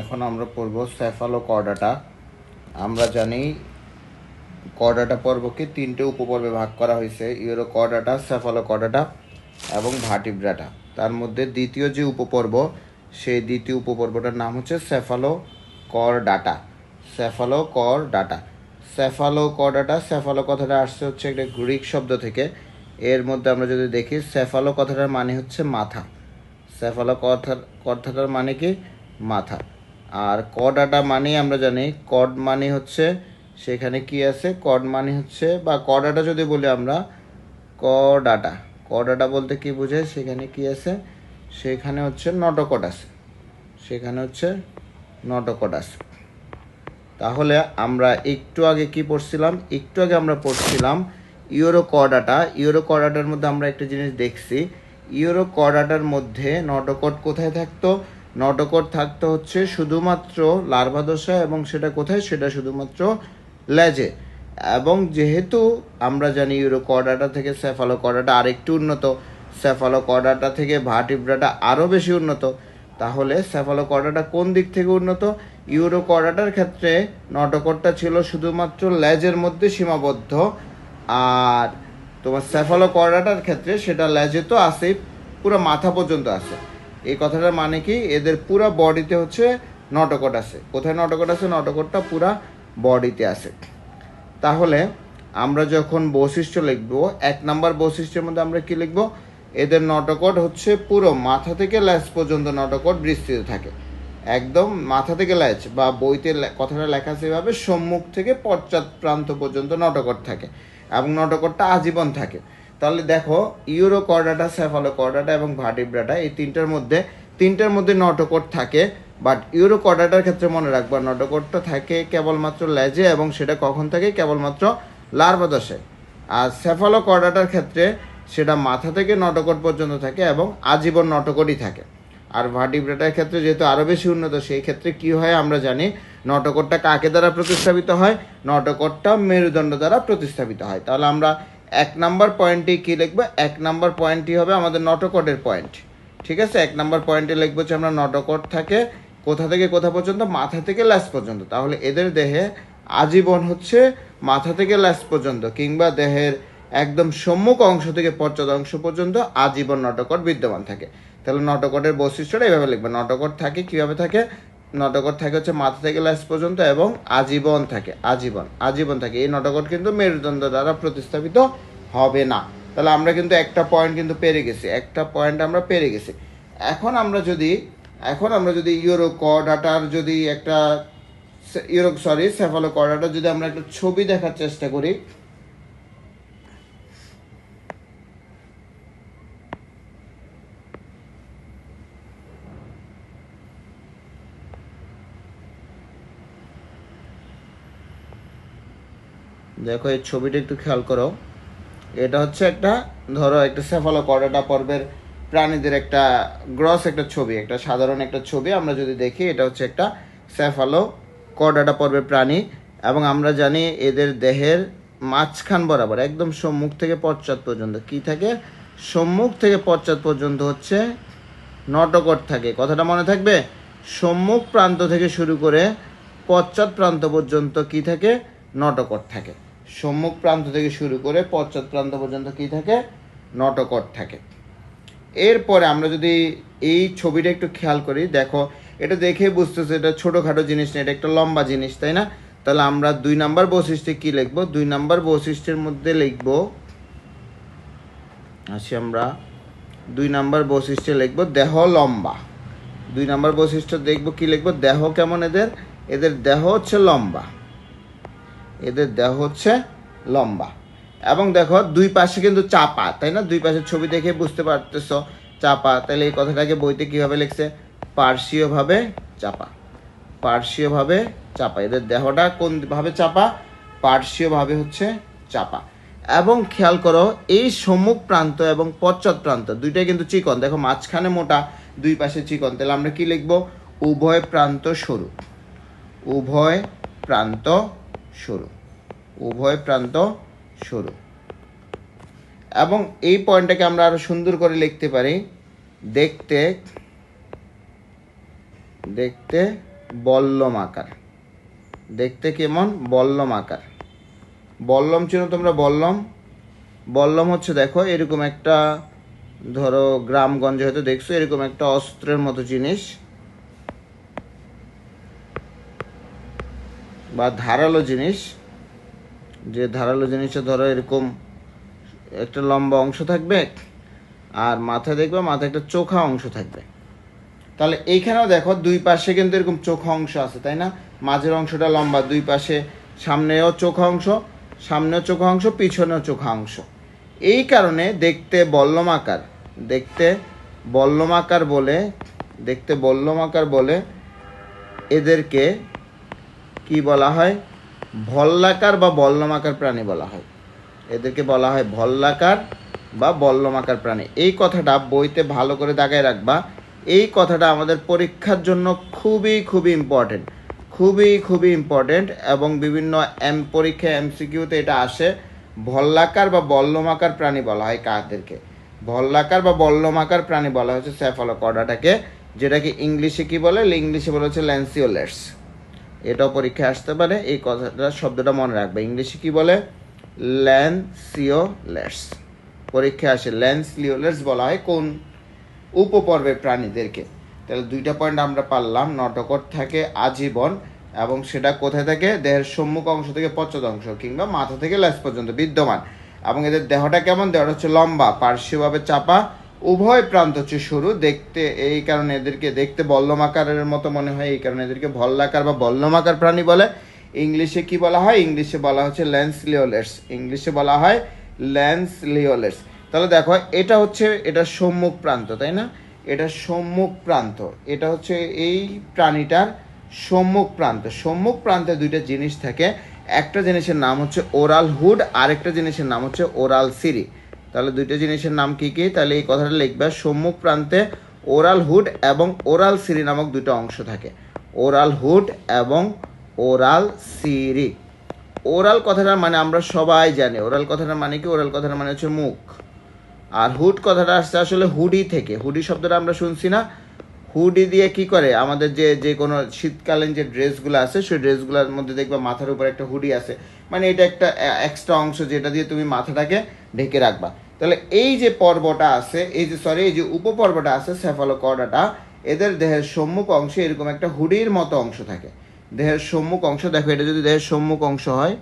এখন আমরা পড়ব সেফালো কর্ডাটা আমরা জানি কর্ডাটা পর্বকে তিনটে উপপর্বে ভাগ করা হয়েছে। ইউরো কর্ডাটা সেফালো কর্ডাটা এবং ভাটিব্রাটা। তার মধ্যে দ্বিতীয় যে উপপর্ব, সেই দ্বিতীয় উপপর্বটার নাম হচ্ছে cephalochordata cephalochordata cephalochordata cephalo কথাটা আসছে হচ্ছে একটা গ্রিক শব্দ থেকে। এর মধ্যে আমরা যদি দেখি সেফালো কথাটার মানে হচ্ছে মাথা। সেফালো কথা কথাটার মানে কি? মাথা। আর কডাটা মানে আমরা জানি কড মানে হচ্ছে সেখানে কি আছে? কড মানে হচ্ছে বা কডাটা যদি বলি আমরা কডাটা কডাটা বলতে কি বোঝায়? সেখানে কি আছে? সেখানে হচ্ছে নটকট আছে। সেখানে হচ্ছে নটকট আছে। তাহলে আমরা একটু আগে কি পড়ছিলাম? একটু আগে আমরা পড়ছিলাম ইউরো কর্ডাটা ইউরো কর্ডাটার মধ্যে আমরা একটা জিনিস দেখছি। ইউরো কর্ডাটার মধ্যে নটকট কোথায় থাকতো? নটকট থাকতে হচ্ছে শুধুমাত্র লার্ভা দশা এবং সেটা কোথায়? সেটা শুধুমাত্র লেজে। এবং যেহেতু আমরা জানি ইউরো কর্ডাটা থেকে সেফালো কর্ডাটা আরেকটু উন্নত সেফালো কর্ডাটা থেকে ভাটিব্রাটা আরও বেশি উন্নত, তাহলে সেফালোকর্ডাটা কোন দিক থেকে উন্নত? ইউরোকর্ডাটার ক্ষেত্রে নটকটটা ছিল শুধুমাত্র লেজের মধ্যে সীমাবদ্ধ, আর তোমার স্যাফালো সেফালোকর্ডাটার ক্ষেত্রে সেটা লেজে তো আছেই, পুরো মাথা পর্যন্ত আছে। এই কথাটার মানে কি? এদের পুরো বডিতে হচ্ছে নটকট আছে। কোথায় নটকট আছে? নটকটটা পুরা বডিতে আছে। তাহলে আমরা যখন বৈশিষ্ট্য লিখব, এক নাম্বার বৈশিষ্ট্যের মধ্যে আমরা কি লিখব? এদের নটকট হচ্ছে পুরো মাথা থেকে ল্যাজ পর্যন্ত নটকট বিস্তৃত থাকে। একদম মাথা থেকে ল্যাজ বা বইতে কথাটা লেখা এভাবে, সম্মুখ থেকে পশ্চাৎ প্রান্ত পর্যন্ত নটকট থাকে এবং নটকটটা আজীবন থাকে। তাহলে দেখো ইউরো কর্ডাটা সেফালো কর্ডাটা এবং ভাটিব্রাটা এই তিনটার মধ্যে তিনটার মধ্যে নটকট থাকে বাট ইউরো কর্ডাটার ক্ষেত্রে মনে রাখবা, নটকটটা থাকে কেবলমাত্র লেজে এবং সেটা কখন থাকে? কেবলমাত্র লার্ভা দশায় আর সেফালো কর্ডাটার ক্ষেত্রে সেটা মাথা থেকে নটকট পর্যন্ত থাকে এবং আজীবন নটকটই থাকে। আর ভার্টিব্রেটার ক্ষেত্রে যেহেতু আরও বেশি উন্নত, সেই ক্ষেত্রে কি হয় আমরা জানি, নটকটটা কাকে দ্বারা প্রতিস্থাপিত হয়? নটকটটা মেরুদণ্ড দ্বারা প্রতিস্থাপিত হয়। তাহলে আমরা এক নাম্বার পয়েন্টে কি লিখব? এক নাম্বার পয়েন্টই হবে আমাদের নটকটের পয়েন্ট। ঠিক আছে? এক নাম্বার পয়েন্টে লিখব যে আমরা নটকট থাকে কোথা থেকে কোথা পর্যন্ত? মাথা থেকে ল্যাস পর্যন্ত। তাহলে এদের দেহে আজীবন হচ্ছে মাথা থেকে ল্যাস পর্যন্ত কিংবা দেহের একদম সম্মুখ অংশ থেকে পশ্চাৎ অংশ পর্যন্ত আজীবন নটকট বিদ্যমান থাকে। তাহলে নটকটের বৈশিষ্ট্যটা এইভাবে লিখবে। নটকট থাকে, কীভাবে থাকে? নটকট থাকে হচ্ছে মাথা থেকে ল্যাস পর্যন্ত এবং আজীবন থাকে, আজীবন আজীবন থাকে। এই নটকট কিন্তু মেরুদণ্ড দ্বারা প্রতিস্থাপিত হবে না। তাহলে আমরা কিন্তু একটা পয়েন্ট কিন্তু পেরে গেছি, একটা পয়েন্ট আমরা পেরে গেছি। এখন আমরা যদি, এখন আমরা যদি ইউরো কর্ডাটার যদি একটা ইউরো সরি সেফালো কর্ডাটার যদি আমরা একটা ছবি দেখার চেষ্টা করি দেখো, এই ছবিটা একটু খেয়াল করো। এটা হচ্ছে একটা, ধরো, একটা সেফালো কর্ডাটা পর্বের প্রাণীদের একটা গ্রস একটা ছবি, একটা সাধারণ একটা ছবি। আমরা যদি দেখি, এটা হচ্ছে একটা সেফালো কর্ডাটা পর্বের প্রাণী। এবং আমরা জানি এদের দেহের মাঝখান বরাবর, একদম সম্মুখ থেকে পশ্চাৎ পর্যন্ত, কি থাকে? সম্মুখ থেকে পশ্চাৎ পর্যন্ত হচ্ছে নটকট থাকে। কথাটা মনে থাকবে? সম্মুখ প্রান্ত থেকে শুরু করে পশ্চাৎ প্রান্ত পর্যন্ত কি থাকে? নটকট থাকে। সম্মুখ প্রান্ত থেকে শুরু করে পশ্চাৎ প্রান্ত পর্যন্ত কি থাকে? নটকট থাকে। এরপরে আমরা যদি এই ছবিটা একটু খেয়াল করি, দেখো, এটা দেখে বুঝতেছে এটা ছোটোখাটো জিনিস না, এটা একটা লম্বা জিনিস, তাই না? তাহলে আমরা দুই নাম্বার বৈশিষ্ট্যে কি লিখব? দুই নাম্বার বৈশিষ্ট্যের মধ্যে লিখব, আসি আমরা, দুই নাম্বার বৈশিষ্ট্যে লিখব দেহ লম্বা। দুই নাম্বার বৈশিষ্ট্য দেখব কি লিখব? দেহ কেমন এদের? এদের দেহ হচ্ছে লম্বা। এদের দেহ হচ্ছে লম্বা। এবং দেখো, দুই পাশে কিন্তু চাপা, তাই না? দুই পাশের ছবি দেখে বুঝতে পারতেছো, চাপা। তাহলে এই কথাটাকে বইতে কীভাবে লিখছে? পার্শ্বীয়ভাবে চাপা। পার্শ্বীয়ভাবে চাপা। এদের দেহটা কোন ভাবে চাপা? পার্শ্বীয়ভাবে হচ্ছে চাপা। এবং খেয়াল করো, এই সম্মুখ প্রান্ত এবং পশ্চাৎ প্রান্ত, দুইটাই কিন্তু চিকন। দেখো, মাঝখানে মোটা, দুই পাশে চিকন। তাহলে আমরা কি লিখব? উভয় প্রান্ত সরু। উভয় প্রান্ত সরু উভয় প্রান্ত সরু এবং এই পয়েন্টটাকে আমরা আরও সুন্দর করে লিখতে পারি। দেখতে দেখতে বল্লম আকার। দেখতে কেমন? বল্লম আকার। বল্লম চেনো তোমরা বল্লম। বল্লম হচ্ছে দেখো, এরকম একটা, ধরো, গ্রামগঞ্জে হয়তো দেখছ, এরকম একটা অস্ত্রের মতো জিনিস। বা ধারালো জিনিস, যে ধারালো জিনিসটা ধরো এরকম একটা লম্বা অংশ থাকবে আর মাথায় দেখবে মাথায় একটা চোখা অংশ থাকবে। তাহলে এইখানেও দেখো দুই পাশে কিন্তু এরকম চোখা অংশ আছে, তাই না? মাঝের অংশটা লম্বা, দুই পাশে সামনেও চোখা অংশ, সামনেও চোখা অংশ, পিছনেও চোখা অংশ। এই কারণে দেখতে বল্লমাকার দেখতে বল্লমাকার বলে, দেখতে বল্লমাকার বলে এদেরকে কি বলা হয়? ভল্লাকার বা বল্লমাকার প্রাণী বলা হয়। এদেরকে বলা হয় ভল্লাকার বা বল্লমাকার প্রাণী। এই কথাটা বইতে ভালো করে দাগায় রাখবা। এই কথাটা আমাদের পরীক্ষার জন্য খুবই খুবই ইম্পর্টেন্ট খুবই খুবই ইম্পর্টেন্ট এবং বিভিন্ন এম পরীক্ষা এমসিকিউতে এটা আসে। ভল্লাকার বা বল্লমাকার প্রাণী বলা হয় কাদেরকে? ভল্লাকার বা বল্লমাকার প্রাণী বলা হচ্ছে স্যাফালোকর্ডাটাকে যেটাকে ইংলিশে কি বলে? ইংলিশে বলা হচ্ছে ল্যান্সিওলেটস এটাও পরীক্ষায় আসতে পারে, এই কথাটা, শব্দটা মনে রাখবে। ইংলিশে কি বলে? ল্যান্সিওলেটস। পরীক্ষায় আসে ল্যান্সলিওলেটস বলা হয় কোন উপপর্বের প্রাণীদেরকে। তাহলে দুইটা পয়েন্ট আমরা পারলাম, নটকট থাকে আজীবন, এবং সেটা কোথায় থাকে? দেহের সম্মুখ অংশ থেকে পশ্চাৎ অংশ, কিংবা মাথা থেকে লেজ পর্যন্ত বিদ্যমান। এবং এদের দেহটা কেমন? দেহটা হচ্ছে লম্বা, পার্শ্বভাবে চাপা উভয় প্রান্ত হচ্ছে সরু। দেখতে, এই কারণে এদেরকে দেখতে বল্লমাকারের মতো মনে হয়, এই কারণে এদেরকে ভল্লাকার বা বল্লমাকার প্রাণী বলে। ইংলিশে কি বলা হয়? ইংলিশে বলা হচ্ছে ল্যান্স লিওলেটস ইংলিশে বলা হয় ল্যান্স লিওলেটস তাহলে দেখো, এটা হচ্ছে, এটা সম্মুখ প্রান্ত, তাই না? এটা সম্মুখ প্রান্ত। এটা হচ্ছে এই প্রাণীটার সম্মুখ প্রান্ত। সম্মুখ প্রান্তে দুইটা জিনিস থাকে। একটা জিনিসের নাম হচ্ছে ওরাল হুড, আরেকটা জিনিসের নাম হচ্ছে ওরাল সিরি তাহলে দুইটা জিনিসের নাম কি কি? তাহলে এই কথাটা লিখবে, সম্মুখ প্রান্তে ওরাল হুড এবং ওরাল সিরি নামক দুটো অংশ থাকে। ওরাল হুড এবং ওরাল সিরি। ওরাল কথাটার মানে আমরা সবাই জানি। ওরাল কথাটার মানে কি? ওরাল কথাটার মানে হচ্ছে মুখ। আর হুড কথাটা আসছে আসলে হুডি থেকে। হুডি শব্দটা আমরা শুনছি না। হুডি দিয়ে কি করে? আমাদের যে যে কোনো শীতকালীন যে ড্রেসগুলো আছে, সেই ড্রেসগুলোর মধ্যে দেখবে মাথার উপর একটা হুডি আছে। মানে এটা একটা এক্সট্রা অংশ যেটা দিয়ে তুমি মাথাটাকে ঢেকে রাখবা। তাহলে এই যে পর্বটা আছে, এই যে সরি এই যে উপপর্বটা আছে সেফালোকর্ডাটা এদের দেহের সম্মুখ অংশে এরকম একটা হুডির মতো অংশ থাকে। দেহের সম্মুখ অংশ, দেখো, এটা যদি দেহের সম্মুখ অংশ হয়,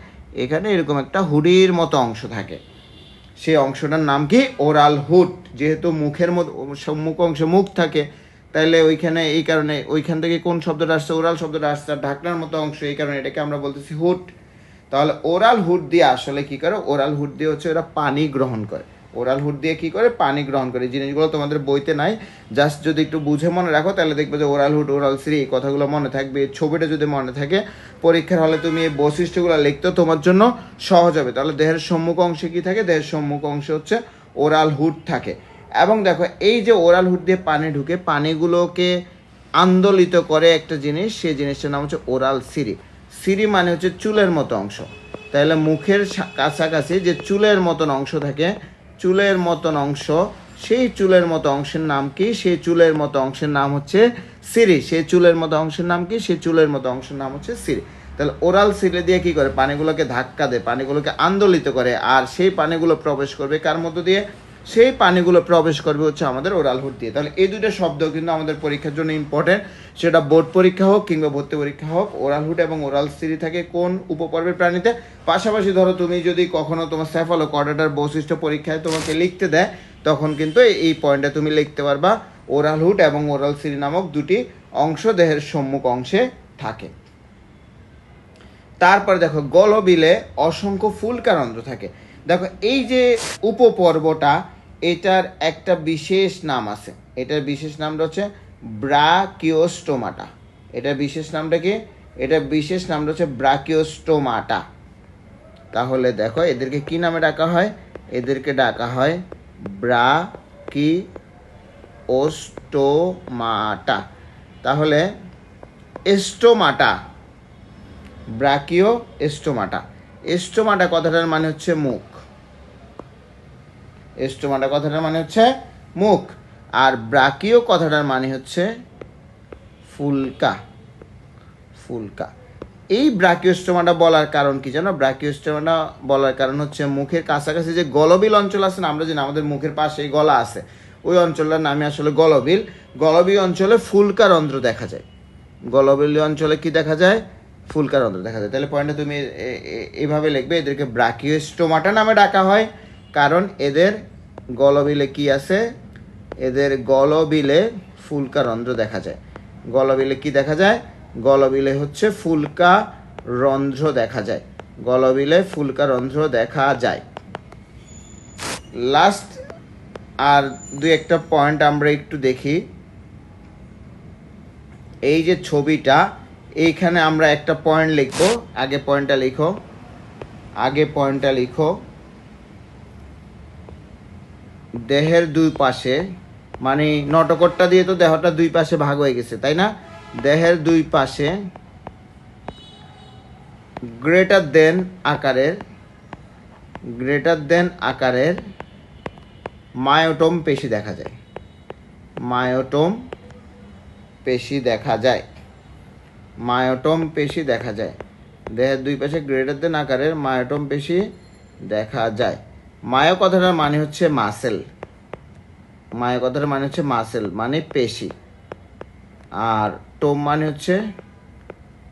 এখানে এরকম একটা হুডির মতো অংশ থাকে। সেই অংশটার নাম কি? ওরাল হুড যেহেতু মুখের সম্মুখ অংশে মুখ থাকে, তাইলে ওইখানে এই কারণে, ওইখান থেকে কোন শব্দটা আসছে? ওরাল শব্দটা আসছে ঢাকনার মতো অংশ, এই কারণে এটাকে আমরা বলতেছি হুড তাহলে ওরাল হুড দিয়ে আসলে কি করে? ওরাল হুড দিয়ে হচ্ছে ওরা পানি গ্রহণ করে। ওরাল হুড দিয়ে কি করে? পানি গ্রহণ করে। জিনিসগুলো তোমাদের বইতে নাই। জাস্ট যদি একটু বুঝে মনে রাখো, তাহলে দেখবে যে ওরাল হুড, ওরাল শ্রী এই কথাগুলো মনে থাকবে। এই ছবিটা যদি মনে থাকে, পরীক্ষার হলে তুমি এই বৈশিষ্ট্যগুলো লিখতেও তোমার জন্য সহজ হবে। তাহলে দেহের সম্মুখ অংশে কি থাকে? দেহের সম্মুখ অংশে হচ্ছে ওরাল হুড থাকে। এবং দেখো, এই যে ওরাল হুড দিয়ে পানি ঢুকে, পানিগুলোকে আন্দোলিত করে একটা জিনিস, সেই জিনিসটার নাম হচ্ছে ওরাল সিরি সিরি মানে হচ্ছে চুলের মতো অংশ। তাহলে মুখের কাছাকাছি যে চুলের মতন অংশ থাকে চুলের মতন অংশ। সেই চুলের মতো অংশের নাম কি? সেই চুলের মতো অংশের নাম হচ্ছে সিরি সেই চুলের মতো অংশের নাম কি? সেই চুলের মতো অংশের নাম হচ্ছে সিরি তাহলে ওরাল সিলে দিয়ে কি করে? পানিগুলোকে ধাক্কা দেয়, পানিগুলোকে আন্দোলিত করে। আর সেই পানিগুলো প্রবেশ করবে কার মধ্য দিয়ে? সেই পানিগুলো প্রবেশ করবে হচ্ছে আমাদের ওরাল হুড দিয়ে। তাহলে এই দুইটা শব্দ কিন্তু আমাদের পরীক্ষার জন্য ইম্পর্টেন্ট সেটা বোর্ড পরীক্ষা হোক কিংবা ভর্তি পরীক্ষা হোক, ওরাল হুড এবং ওরাল সিরি থাকে কোন উপপর্বের প্রাণীতে। পাশাপাশি ধরো তুমি যদি কখনো তোমার স্যাফালো কর্ডাটার বৈশিষ্ট্য পরীক্ষায় তোমাকে লিখতে দেয়, তখন কিন্তু এই পয়েন্টে তুমি লিখতে পারবা। ওরাল হুড এবং ওরাল সিরি নামক দুটি অংশ দেহের সম্মুখ অংশে থাকে। তারপর দেখো, গলবিলে অসংখ্য ফুলকারন্ধ্র থাকে। দেখো, এই যে উপপর্বটা, এটার একটা বিশেষ নাম আছে। এটার বিশেষ নামটা হচ্ছে ব্রাকিওস্টোমাটা। এটার বিশেষ নামটা কি? এটার বিশেষ নামটা হচ্ছে ব্রাকিওস্টোমাটা। তাহলে দেখো, এদেরকে কি নামে ডাকা হয়? এদেরকে ডাকা হয় ব্রাকি ওস্টোমাটা তাহলে এস্টোমাটা ব্রাকিও এস্টোমাটা এস্টোমাটা কথাটার মানে হচ্ছে মুখ। এস্টোমাটা কথাটার মানে হচ্ছে মুখ। আর ব্রাকিও কথাটার মানে হচ্ছে ফুলকা। ফুলকা। এই ব্রাকিওস্টোমাটা বলার কারণ কি জানো? ব্রাকিওস্টোমাটা বলার কারণ হচ্ছে মুখের কাছাকাছি যে গলবিল অঞ্চল আছে না, আমরা জানি আমাদের মুখের পাশেই গলা আছে। ওই অঞ্চলটার নামে আসলে গলবিল। গলবিল অঞ্চলে ফুলকা রন্ধ্র দেখা যায়। গলবিল অঞ্চলে কি দেখা যায়? ফুলকা রন্ধ্র দেখা যায়। তাহলে পয়েন্টে তুমি এভাবে লিখবে, এদেরকে ব্রাকিওস্টোমাটা নামে ডাকা হয়। কারণ এদের গলবিলে কি আছে? এদের গলবিলে ফুলকা রন্ধ্র দেখা যায়। গলবিলে কি দেখা যায়? গলবিলে হচ্ছে ফুলকা রন্ধ্র দেখা যায়। গলবিলে ফুলকা রন্ধ্র দেখা যায়। লাস্ট আর দুই একটা পয়েন্ট আমরা একটু দেখি। এই যে ছবিটা, এইখানে আমরা একটা পয়েন্ট লিখব। আগে পয়েন্টটা লিখো। আগে পয়েন্টটা লিখো। দেহের দুই পাশে মানে নটকটটা দিয়ে তো দেহটা দুই পাশে ভাগ হয়ে গেছে, তাই না? দেহের দুই পাশে গ্রেটার দেন আকারের গ্রেটার দেন আকারের মায়োটম পেশি দেখা যায়। মায়োটম পেশি দেখা যায়। মায়োটম পেশি দেখা যায়। দেহের দুই পাশে গ্রেটার দেন আকারের মায়োটম পেশি দেখা যায়। মায়ো কথাটার মানে হচ্ছে মাসেল মায়ো কথাটার মানে হচ্ছে মাসেল মানে পেশি। আর টোম মানে হচ্ছে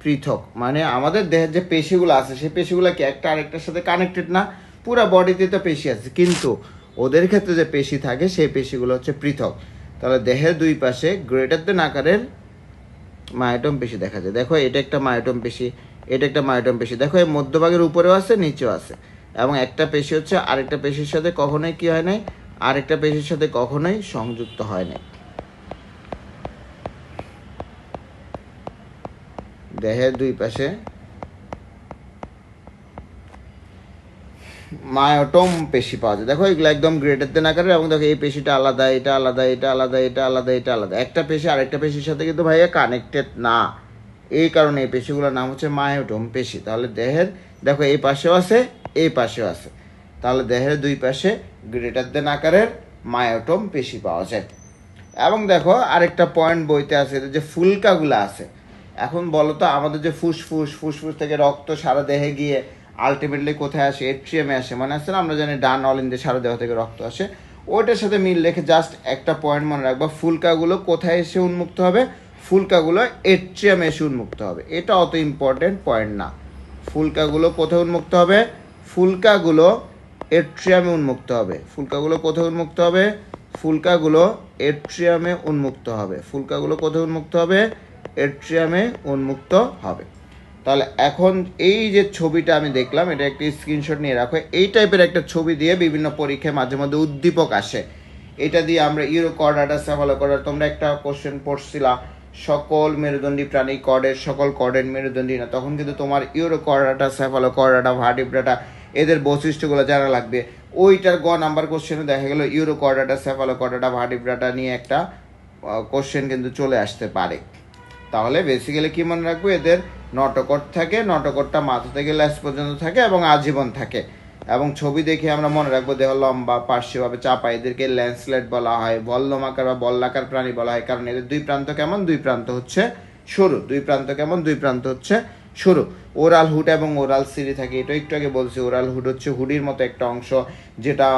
পৃথক মানে আমাদের দেহের যে পেশিগুলো আছে, সেই পেশিগুলো কি একটা আরেকটার সাথে কানেক্টেড না, পুরো বডিতে তো পেশি আছে। কিন্তু ওদের ক্ষেত্রে যে পেশি থাকে, সেই পেশিগুলো হচ্ছে পৃথক। তাহলে দেহের দুই পাশে গ্রেটার দেন আকারের মায়োটম পেশি দেখা যায়। দেখো, এটা একটা মায়োটম পেশি, এটা একটা মায়োটম পেশি। দেখো, এই মধ্যভাগের উপরেও আছে, নিচেও আছে। এবং একটা পেশি হচ্ছে আরেকটা পেশির সাথে কখনোই কি হয় নাই? আরেকটা পেশির সাথে কখনোই সংযুক্ত হয় নাই। দেহের দুই পাশে। মায়োটম পেশি পাওয়া যায়। দেখো, এগুলো একদম গ্রেটার দেন আকারের এবং দেখো, এই পেশিটা আলাদা, এটা আলাদা এটা আলাদা এটা আলাদা এটা আলাদা। একটা পেশি আরেকটা পেশির সাথে কিন্তু ভাইয়া কানেক্টেড না। এই কারণে এই পেশিগুলোর নাম হচ্ছে মায়োটম পেশি। তাহলে দেহের দেখো, এই পাশেও আছে এই পাশেও আছে। তাহলে দেহের দুই পাশে গ্রেটার দেন আকারের মায়োটম পেশি পাওয়া যায়। এবং দেখো আরেকটা পয়েন্ট বইতে আছে যে ফুলকাগুলো আছে। এখন বলো তো আমাদের যে ফুসফুস ফুসফুস থেকে রক্ত সারা দেহে গিয়ে আলটিমেটলি কোথায় আসে? এট্রিয়ামে আসে। মনে আছে না? আমরা জানি ডান অল ইন্দিয়ে সারা দেহ থেকে রক্ত আসে। ওইটার সাথে মিল রেখে জাস্ট একটা পয়েন্ট মনে রাখবা, ফুলকাগুলো কোথায় এসে উন্মুক্ত হবে? ফুলকাগুলো এট্রিয়ামে এসে উন্মুক্ত হবে। এটা অত ইম্পর্টেন্ট পয়েন্ট না। ফুলকাগুলো কোথায় উন্মুক্ত হবে? ফুলকাগুলো এট্রিয়ামে উন্মুক্ত হবে। ফুলকাগুলো কোথায় উন্মুক্ত হবে? ফুলকাগুলো এট্রিয়ামে উন্মুক্ত হবে। ফুলকাগুলো কোথায় উন্মুক্ত হবে? এট্রিয়ামে উন্মুক্ত হবে। তাহলে এখন এই যে ছবিটা আমি দেখলাম, এটা একটি স্ক্রিনশট নিয়ে রাখো। এই টাইপের একটা ছবি দিয়ে বিভিন্ন পরীক্ষায় মাঝে মধ্যে উদ্দীপক আসে। এটা দিয়ে আমরা ইউরো কর্ডাটা সেফালো কর্ডার তোমরা একটা কোশ্চেন পড়ছিলা, সকল মেরুদণ্ডী প্রাণী কর্ডের, সকল কর্ডের মেরুদণ্ডী না, তখন কিন্তু তোমার euro chordata cephalo chordata Vertebrata এদের বৈশিষ্ট্যগুলো জানা লাগবে। ওইটার গ নাম্বার কোশ্চেনে দেখা গেল euro chordata cephalo chordata Vertebrata নিয়ে একটা কোশ্চেন কিন্তু চলে আসতে পারে। তাহলে বেসিক্যালি কি মনে রাখব, এদের নটকট থাকে, নটকটটা মাথা থেকে ল্যাস পর্যন্ত থাকে এবং আজীবন থাকে। এবং ছবি দেখে আমরা মনে রাখব, দেহ লম্বা, পার্শ্বভাবে চাপা, এদেরকে ল্যান্ডস্লাইড বলা হয়, বল্লমাকার বা বল্লাকার প্রাণী বলা হয়। কারণ এদের দুই প্রান্ত কেমন? দুই প্রান্ত হচ্ছে সরু। দুই প্রান্ত কেমন? দুই প্রান্ত হচ্ছে সরু ওরাল হুড এবং ওরাল সিরি থাকে। এটা একটু আগে বলছি, ওরাল হুড হচ্ছে হুডির মতো একটা অংশ যেটা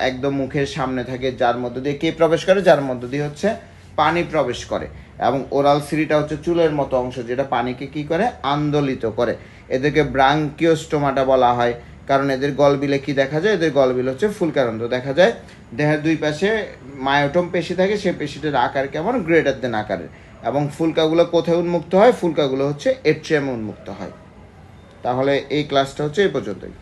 একদম মুখের সামনে থাকে, যার মধ্য দিয়ে কে প্রবেশ করে? যার মধ্য দিয়ে হচ্ছে পানি প্রবেশ করে। এবং ওরাল সিরিটা হচ্ছে চুলের মতো অংশ, যেটা পানিকে কি করে? আন্দোলিত করে। এদেরকে ব্রাঙ্কিওস্টোমাটা বলা হয়, কারণ এদের গলবিলে কি দেখা যায়? এদের গলবিল হচ্ছে ফুলকারন্ধ্র দেখা যায়, দেহের দুই পাশে মায়োটম পেশি থাকে সেই পেশিটার আকার কেমন? গ্রেটার দেন আকারের। এবং ফুলকাগুলো কোথায় উন্মুক্ত হয়? ফুলকাগুলো হচ্ছে এট্রিয়ামে উন্মুক্ত হয়। তাহলে এই ক্লাসটা হচ্ছে এই পর্যন্তই।